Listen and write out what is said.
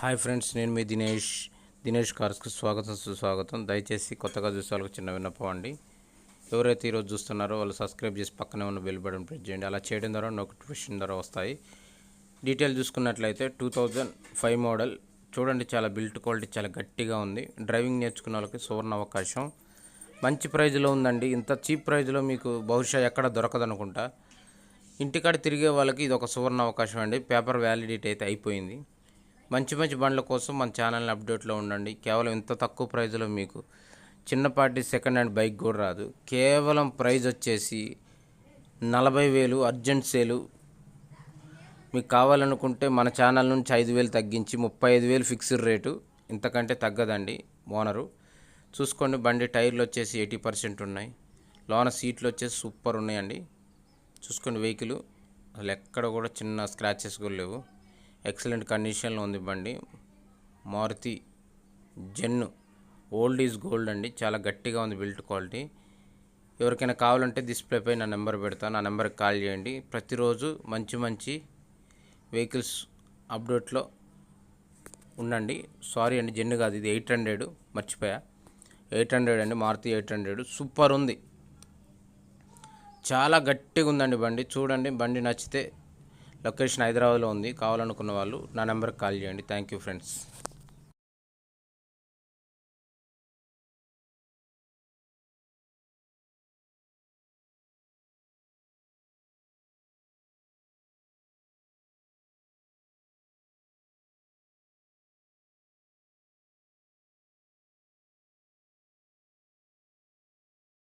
Hi friends నేను మీ దినేష్. దినేష్ కార్స్కి స్వాగతం సుస్వాగతం. దయచేసి కొత్తగా చూసే వాళ్ళకి చిన్న విన్నపం అండి. ఎవరైతే ఈరోజు చూస్తున్నారో వాళ్ళు సబ్స్క్రైబ్ చేసి పక్కనే ఉన్న బెల్ బటన్ ప్రెస్ చేయండి. అలా చేయడం ద్వారా నోటిఫికేషన్ ద్వారా వస్తాయి. డీటెయిల్ చూసుకున్నట్లయితే టూ థౌజండ్ ఫైవ్ మోడల్ చూడండి చాలా బిల్ట్ క్వాలిటీ చాలా గట్టిగా ఉంది. డ్రైవింగ్ నేర్చుకున్న వాళ్ళకి సువర్ణ అవకాశం. మంచి ప్రైజ్లో ఉందండి. ఇంత చీప్ ప్రైజ్లో మీకు బహుశా ఎక్కడ దొరకదనుకుంటా. ఇంటికాడ తిరిగే వాళ్ళకి ఇది ఒక సువర్ణ అవకాశం అండి. పేపర్ వ్యాలిడిటీ అయితే అయిపోయింది. మంచి మంచి బండ్ల కోసం మన ఛానల్ని అప్డేట్లో ఉండండి. కేవలం ఇంత తక్కువ ప్రైజ్లో మీకు చిన్నపాటి సెకండ్ హ్యాండ్ బైక్ కూడా రాదు. కేవలం ప్రైజ్ వచ్చేసి నలభై వేలు అర్జెంట్ సేలు. మీకు కావాలనుకుంటే మన ఛానల్ నుంచి ఐదు వేలు తగ్గించి ముప్పై ఐదు వేలు ఫిక్స్డ్ రేటు. ఇంతకంటే తగ్గదండి ఓనరు. చూసుకోండి బండి టైర్లు వచ్చేసి ఎయిటీ పర్సెంట్ ఉన్నాయి. లోన సీట్లు వచ్చేసి సూపర్ ఉన్నాయండి. చూసుకోండి వెహికల్. అసలు ఎక్కడ కూడా చిన్న స్క్రాచెస్ కూడా లేవు. ఎక్సలెంట్ కండిషన్లో ఉంది బండి. Maruti Zen. Old is gold అండి. చాలా గట్టిగా ఉంది బిల్ట్ క్వాలిటీ. ఎవరికైనా కావాలంటే డిస్ప్లేపై నా నెంబర్ పెడతాను. నా నెంబర్కి కాల్ చేయండి. ప్రతిరోజు మంచి మంచి వెహికల్స్ అప్డేట్లో ఉండండి. సారీ అండి జెన్ను కాదు ఇది ఎయిట్ హండ్రెడ్. మర్చిపోయా. ఎయిట్ హండ్రెడ్ అండి మారుతి ఎయిట్ హండ్రెడ్. సూపర్ ఉంది. చాలా గట్టిగా ఉందండి బండి. చూడండి బండి నచ్చితే లొకేషన్ హైదరాబాద్లో ఉంది. కావాలనుకున్న వాళ్ళు నా నెంబర్కి కాల్ చేయండి. Thank you friends.